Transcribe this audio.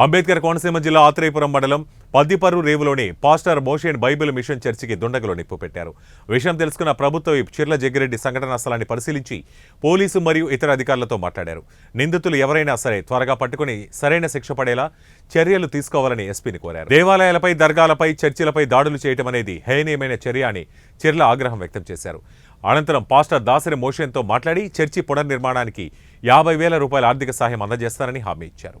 అంబేద్కర్ కోనసీమ జిల్లా ఆత్రేయపురం మండలం పద్దిపర్రు రేవులోని పాస్టర్ మోషేన్ బైబిల్ మిషన్ చర్చికి దుండగులు నిప్పు పెట్టారు. విషయం తెలుసుకున్న ప్రభుత్వ చిర్ల జగ్గిరెడ్డి సంఘటనా స్థలాన్ని పరిశీలించి పోలీసు మరియు ఇతర అధికారులతో మాట్లాడారు. నిందితులు ఎవరైనా సరే త్వరగా పట్టుకుని సరైన శిక్ష పడేలా చర్యలు తీసుకోవాలని ఎస్పీని కోరారు. దేవాలయాలపై దర్గాలపై చర్చిలపై దాడులు చేయటం అనేది హేనీయమైన చర్య అని చిర్ల ఆగ్రహం వ్యక్తం చేశారు. అనంతరం పాస్టర్ దాసరి మోషేన్తో మాట్లాడి చర్చి పునర్నిర్మాణానికి యాభై వేల రూపాయల ఆర్థిక సహాయం అందజేస్తారని హామీ ఇచ్చారు.